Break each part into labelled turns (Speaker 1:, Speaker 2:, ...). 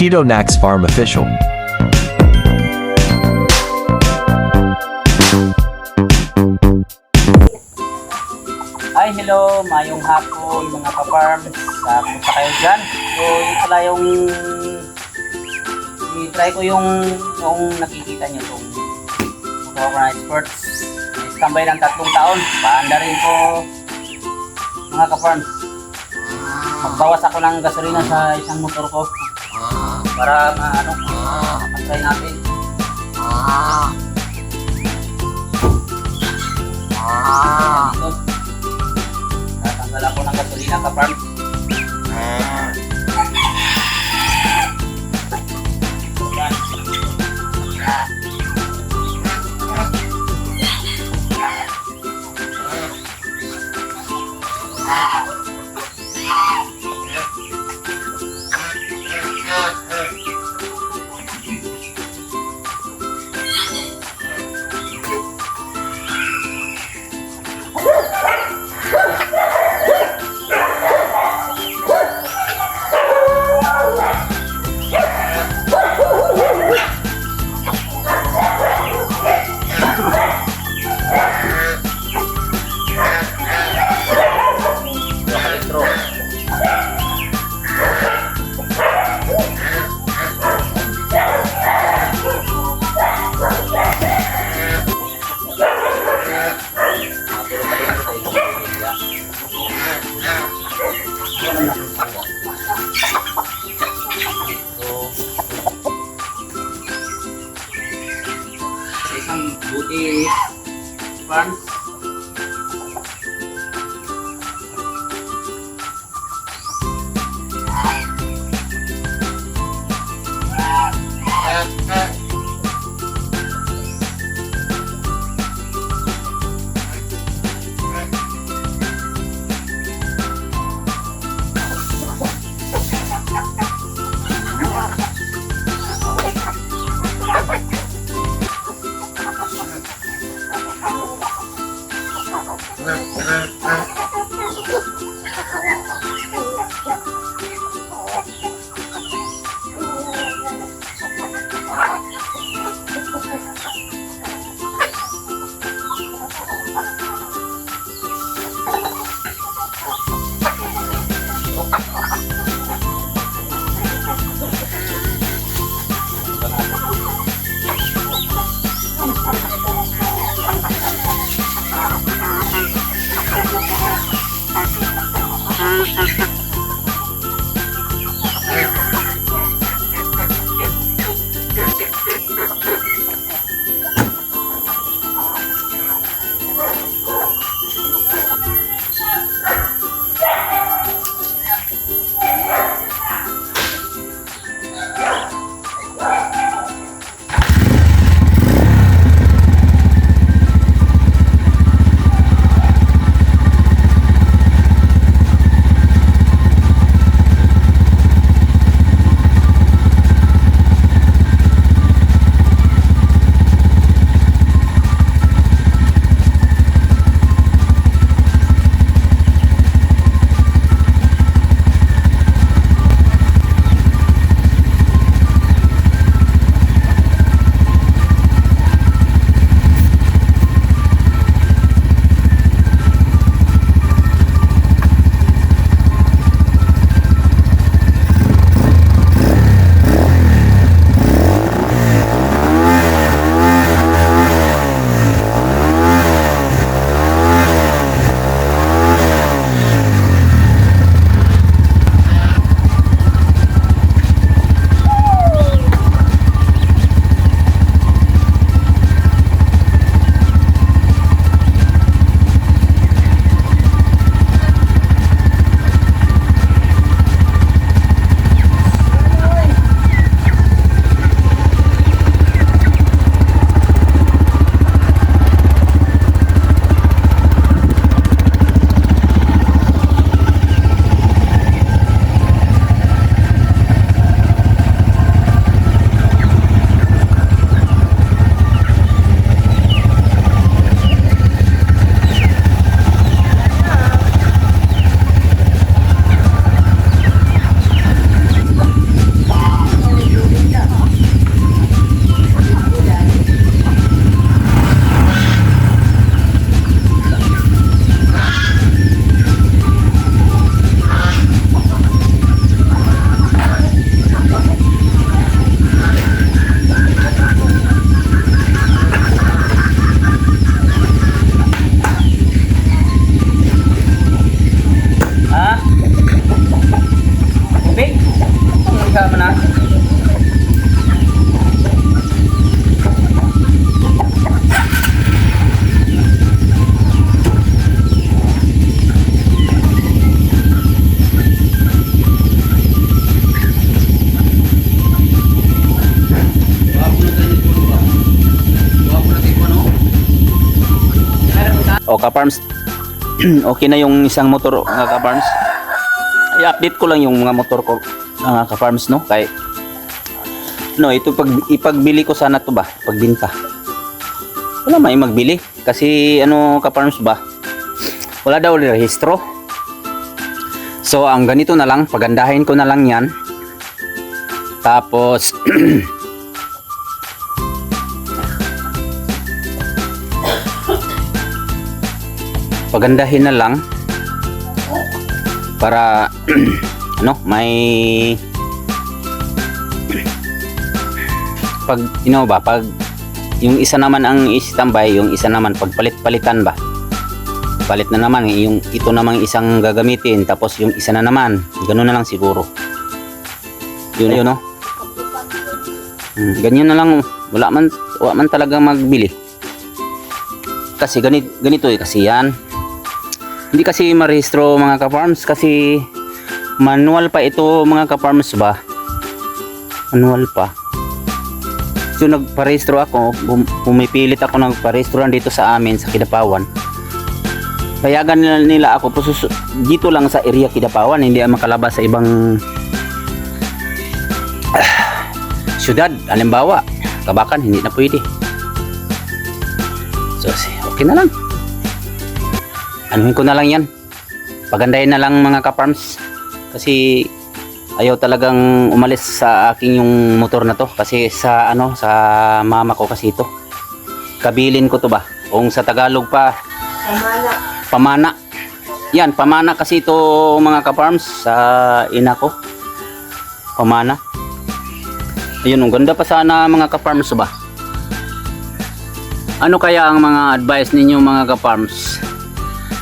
Speaker 1: Tito Nax Farm Official.
Speaker 2: Hi, hello, mayong hapon mga ka-farm. Sa kumusta kayo dyan? So, yun pala yung i-try ko yung yung nakikita nyo itong motor na experts. Standby ng tatlong taon. Paanda rin ko mga ka-farm. Magbawas ako ng gasolina sa isang motor ko para maano, matry natin. Ito. Tatanggal ako ng gasolina ka-farm. Elektro. O ka-farms, okay na yung isang motor mga ka-farms. I-update ko lang yung mga motor ko mga ka-farms no? Kay no ito pag ipagbili ko sana to ba? Pagbinta. Wala may magbili. Kasi ano ka-farms ba? Wala daw rehistro. So ang ganito na lang pagandahin ko na lang yan. Tapos pagandahin na lang para ano may pag you ba pag yung isa naman ang istambay yung isa naman pagpalit-palitan ba? Palit na naman yung ito namang isang gagamitin tapos yung isa na naman ganun na lang siguro. Yun yun no Hmm, ganyan na lang wala man wala man talaga magbili. Kasi ganito, ganito eh kasi yan hindi kasi marehistro mga ka-farms kasi manual pa ito mga ka-farms ba? Manual pa. So nagparehistro ako. Pumipilit ako nagparehistro dito sa amin sa Kidapawan. Payagan nila, nila ako. Pusus- dito lang sa area Kidapawan hindi makalabas sa ibang ah, syudad. Halimbawa kabakan hindi na pwede. So okay na lang anuhin ko na lang yan. Pagandahin na lang mga ka-farms. Kasi ayaw talagang umalis sa aking yung motor na to. Kasi sa ano sa mama ko kasi ito. Kabilin ko to ba? Kung sa Tagalog pa
Speaker 1: Pamana.
Speaker 2: pamana. Yan pamana kasi ito mga ka-farms sa ina ko. Pamana. Ayun ang ganda pa sana mga ka-farms ba? Ano kaya ang mga advice ninyo mga ka-farms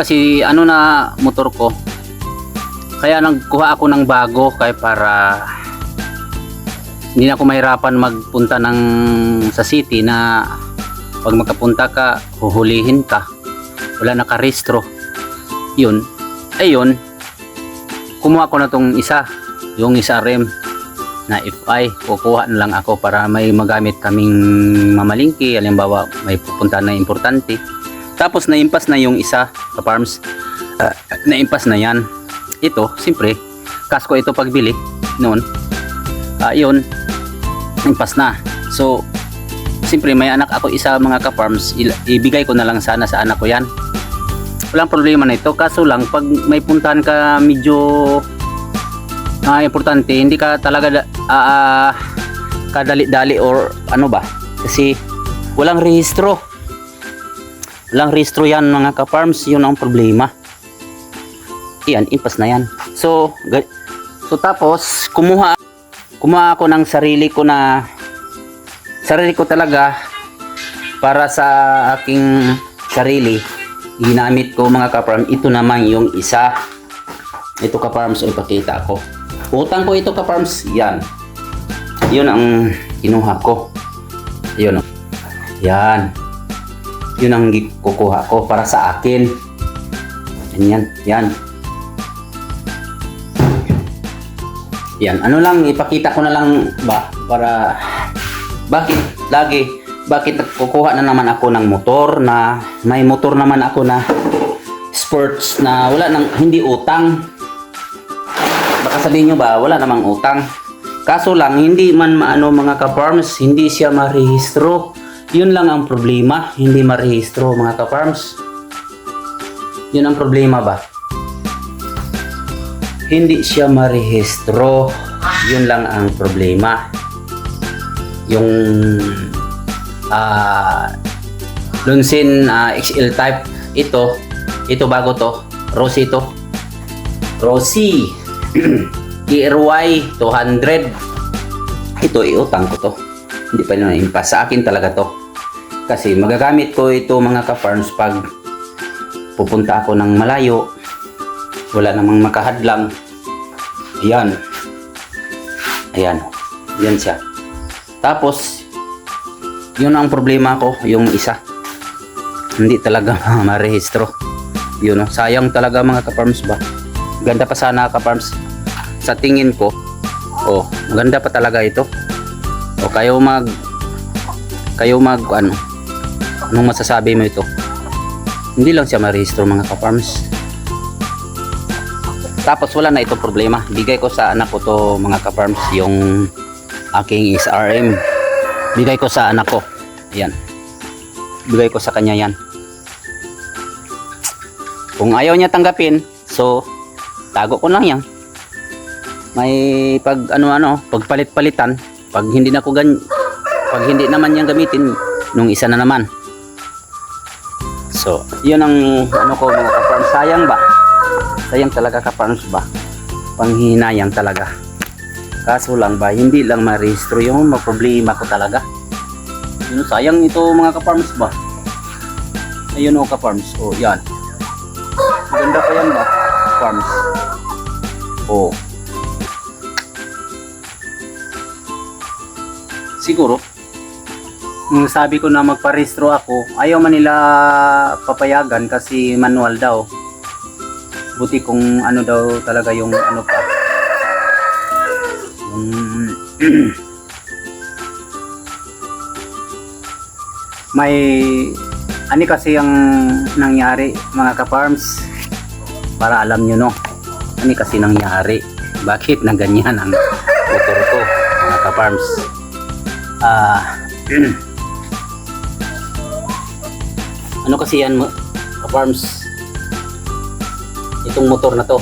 Speaker 2: kasi ano na motor ko kaya nagkuha ako ng bago kaya para hindi na ako mahirapan magpunta ng sa city na pag magkapunta ka huhulihin ka. Wala nakarestro yun. Ayun kumuha ko na tong isa yung isa rem na FI kukuha na lang ako para may magamit kaming mamalingki. Halimbawa may pupunta na importante tapos naimpas na yung isa sa farms. Uh, naimpas na yan. Ito siyempre kasko ito pagbili noon. Uh, yun impas na. So siyempre may anak ako isa mga ka-farms. Ibigay ko na lang sana sa anak ko yan. Walang problema na ito. Kaso lang pag may puntahan ka medyo ah, importante hindi ka talaga ah, kadali-dali or ano ba. Kasi walang rehistro walang rehistro yan mga ka-farms yun ang problema. Yan impas na yan. So so tapos kumuha kumuha ako ng sarili ko na sarili ko talaga para sa aking sarili. Ginamit ko mga ka-farm ito naman yung isa. Ito ka-farms o ipakita ko utang ko ito ka-farms yan. Yun ang kinuha ko. Yun o. yan yun ang kukuha ko para sa akin. Yan yan. Yan ano lang ipakita ko na lang ba para bakit lagi bakit kukuha na naman ako ng motor na may motor naman ako na sports na wala nang hindi utang. Baka sabihin nyo ba wala namang utang. Kaso lang hindi man maano mga ka-farms hindi siya marehistro yun lang ang problema. Hindi marehistro mga ka-farms. Yun ang problema ba? Hindi siya marehistro. Yun lang ang problema. Yung ah Lunsin ah, XL type. Ito ito bago to. Rosy. To Rosy KRY 200 ito iutang ko to. Hindi pa na impas sa akin talaga to kasi magagamit ko ito mga ka-farms pag pupunta ako ng malayo wala namang makahadlang yan Ayan. Yan siya. Tapos, yun ang problema ko, yung isa. Hindi talaga marehistro. Yun, sayang talaga mga kaparms ba. Ganda pa sana kaparms. Sa tingin ko, oh, maganda pa talaga ito. O kayo mag kayo mag ano anong masasabi mo ito hindi lang siya marehistro mga kaparms tapos wala na itong problema. Bigay ko sa anak ko to mga kaparms yung aking SRM bigay ko sa anak ko. Yan bigay ko sa kanya yan. Kung ayaw niya tanggapin so tago ko lang yan. May pag ano ano pagpalit-palitan pag hindi na ko gan pag hindi naman yan gamitin nung isa na naman so yun ang ano ko mga kaparms sayang ba? Sayang talaga kaparms ba? Panghinayang talaga. Kaso lang ba hindi lang ma-rehistro yung problema ko talaga. Yun sayang ito mga kaparms ba? Ayun o kaparms o yan. Maganda pa yan ba kaparms o siguro nung sabi ko na magparehistro ako ayaw man nila papayagan kasi manual daw. Buti kung ano daw talaga yung ano pa. May ani kasi ang nangyari mga kaparms para alam nyo no? Ani kasi nangyari. Bakit na ganyan ang motor ko mga kaparms ah ano kasi yan kaparms itong motor na to.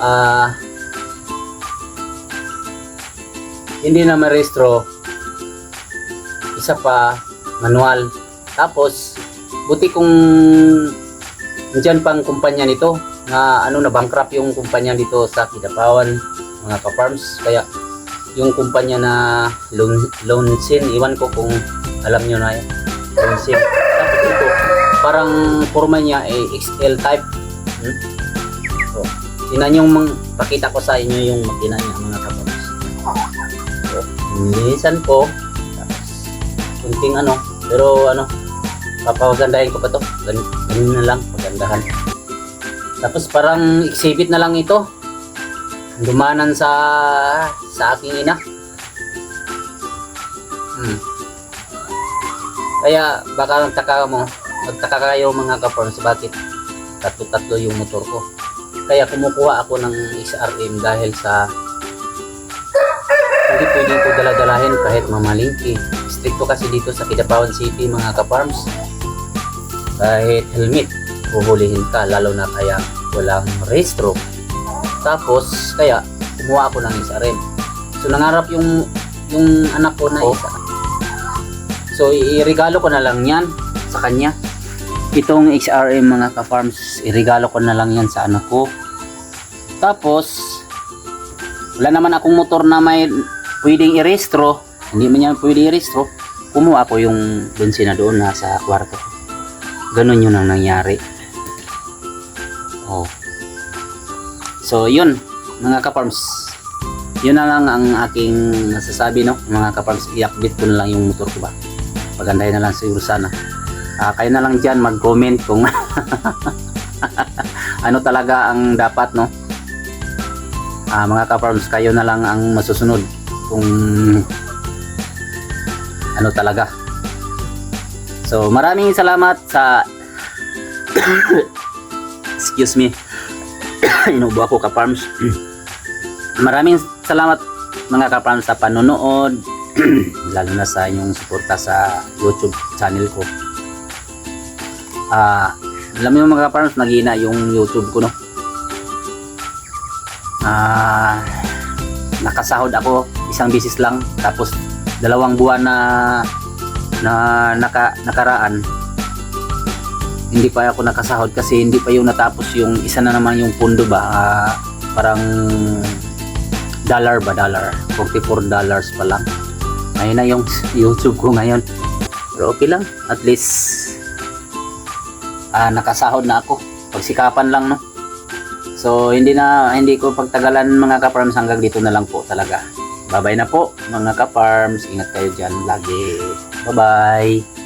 Speaker 2: Ah hindi na marehistro isa pa manual. Tapos buti kung Diyan pang kumpanya nito na ano na bankrupt yung kumpanya dito sa Kidapawan mga ka-farms. Kaya yung kumpanya na loan Loansin iwan ko kung alam nyo na yan Loansin tapos ito parang forma niya ay XL type. Hmm? so, tinan yung mang, pakita ko sa inyo yung makina niya mga ka-farms so, nilisan ko tapos kunting ano pero ano papagandahin ko pa to. Gan- ganun na lang pagandahan. Tapos parang exhibit na lang ito. Dumanan sa sa aking ina. Hmm. Kaya baka magtaka mo magtaka kayo mga kaporns bakit tatlo-tatlo yung motor ko? Kaya kumukuha ako ng SRM dahil sa hindi pwede ko daladalahin kahit mamalingki. Stricto kasi dito sa Kidapawan City mga kaparms kahit helmet huhulihin ka lalo na kaya walang rehistro tapos kaya kumuha ako ng SRM so nangarap yung yung anak ko na isa so iregalo ko na lang yan sa kanya. Itong XRM mga ka-farms iregalo ko na lang yan sa anak ko. Tapos wala naman akong motor na may pwedeng i-restro. Hindi man yan pwede i-restro. Kumuha ko yung bensina doon na sa kwarto. Ganun yun ang nangyari. Oh. So yun mga kaparms yun na lang ang aking nasasabi no? Mga kaparms i-update ko na lang yung motor ko ba pagandahin na lang siguro sana Ah, kayo na lang dyan mag comment kung ano talaga ang dapat no Ah, mga kaparms kayo na lang ang masusunod kung ano talaga So, maraming salamat sa Excuse me. Inubo ako ka-farms. maraming salamat mga ka-farms sa panonood. Lalo na sa inyong suporta sa YouTube channel ko. Ah, alam niyo mga ka-farms, nagina yung YouTube ko no. Ah, nakasahod ako isang bisis lang tapos dalawang buwan na na naka, nakaraan hindi pa ako nakasahod kasi hindi pa yung natapos yung isa na naman yung pundo ba ah, parang dollar ba dollar 44 dollars pa lang ayun na yung youtube ko ngayon pero okay lang at least ah, nakasahod na ako pagsikapan lang no So, hindi na, hindi ko pagtagalan mga ka-farms hanggang dito na lang po talaga. Bye-bye na po mga ka-farms. Ingat kayo dyan lagi. Bye-bye.